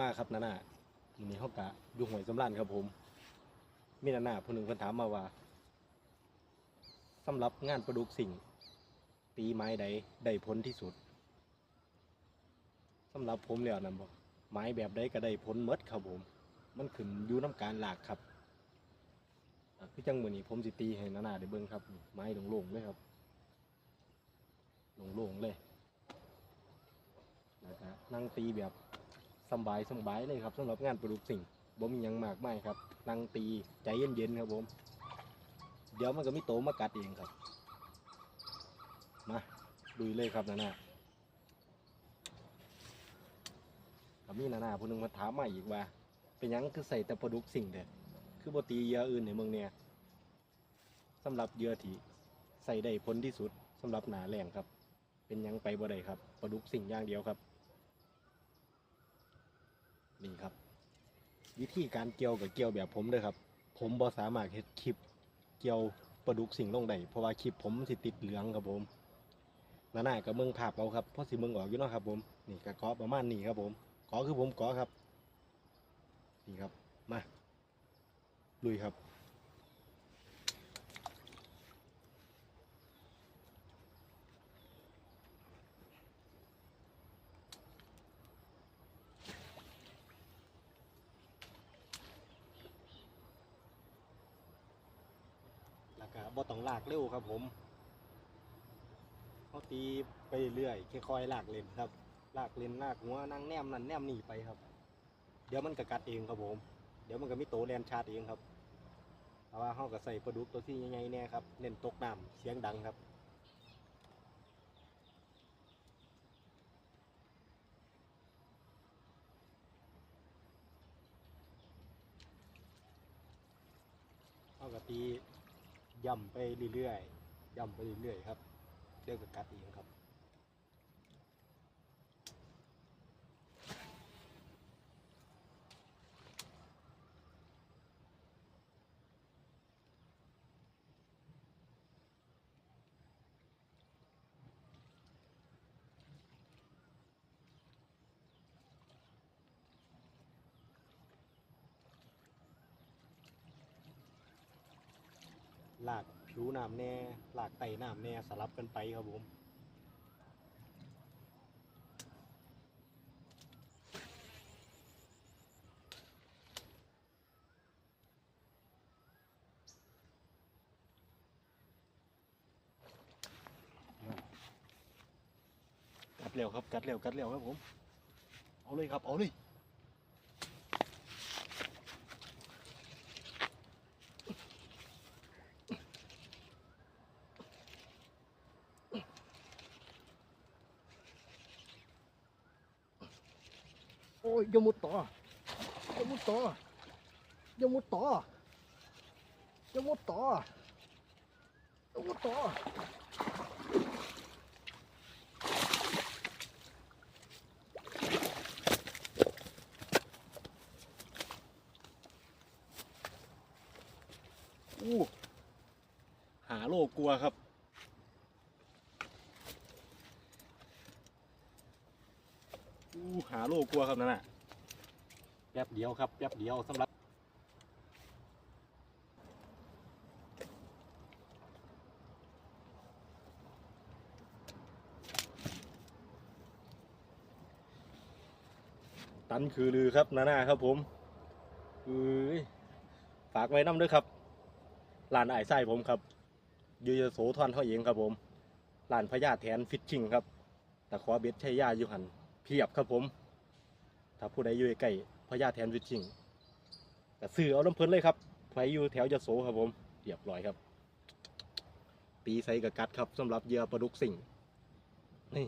มาครับนานาวันนี้เขากะอยู่หวยสำรานครับผมมีนานาผู้หนึ่งเพิ่นถามมาว่าสำหรับงานประดุกสิ่ง ตีไม้ใดได้ผลที่สุดสำหรับผมแล้วนั่นบอกไม้แบบใดก็ได้ผลหมดครับผม มันขึ้นอยู่น้ำการหลากครับอ่จังมือนี้ผมสิตีให้นานาได้เบิ่งครับ ไม้โล่งๆเลยครับโล่งๆเลยแล้วก็นั่งตีแบบ สบายสบายเลยครับสำหรับงานประดุกสิ่งบ่มียังมากมายครับนั่งตีใจเย็นๆครับผม เดี๋ยวมันก็มีโตมากัดเองครับ มาดูเลยครับนานามีนานาผู้หนึงมาถามมาอีกว่า เป็นยังคือใส่แต่ปลาดุกสิ่งเด็ดคือบตีเหยื่ออื่นในเมืองเนี่ยสำหรับเหยื่อที่ใส่ได้ผลที่สุดสำหรับหนาแรงครับ เป็นยังไปบ่ได้ครับปลาดุกสิ่งอย่างเดียวครับ นี่ครับ วิธีการเกี่ยวกับเกี่ยวแบบผมเลยครับ ผมบอสามารถเฮ็ดคลิปเกี่ยวปลาดุกสิ่งลงได้เพราะว่าคลิปผมสิติดเหลืองครับผมนาหน้ากับเมืองภาพเอาครับเพราะสิเมืองออกอยู่เนาะครับ ผมนี่กระกอประมาณนี้ครับ ผมกอคือผมกอครับ นี่ครับมาลุยครับ บ่ต้องลากเร็วครับผมเขาตีไปเรื่อยๆค่อยๆลากเลนครับ ลากเลนลากหัวนั่งแนมนั่นแนมนี่ไปครับ เดี๋ยวมันก็กัดเองครับผม เดี๋ยวมันก็มีโตแลนชาร์จเองครับแต่ว่าเขาก็ใส่ปลาดุกตัวที่ใหญ่ๆแน่ครับเน้นตกน้ำเสียงดังครับเขาก็ตี ย่ำไปเรื่อยๆย่ำไปเรื่อยๆครับเรื่องก็กัดเองครับ ลากผิวน้ำแน่หลากไตน้ำแน่สลับกันไปครับผมกัดเร็วครับกัดเร็วกัดเร็วครับผม เอาเลยครับ เอาเลย อ้ยยมุดต่อยมุดต่อยมุดต่อยมุดต่อยมุดต่อหาโลกลัวครับ อู้หาโลกลัวครับนั่นน่ะแป๊บเดียวครับแป๊บเดียวสำหรับตันคือลือครับนาน่าครับผมเอ้ยฝากไว้น้ำด้วยครับร้านไอ้ไส้ผมครับอยูยโสธรเท่าเองครับผมร้านพญาแทนฟิชชิงครับตะขอเบ็ดชัยยาอยู่หัน เพียบครับผม ถ้าผู้ใดอยู่ใกล้พญาแทนวิชิงก็ซื้อเอาลำเพลินเลยครับใครอยู่แถวยโสครับผมเรียบร้อยครับ ปีใสกับกัดครับสำหรับเยื่อปลาดุกสิ่งนี่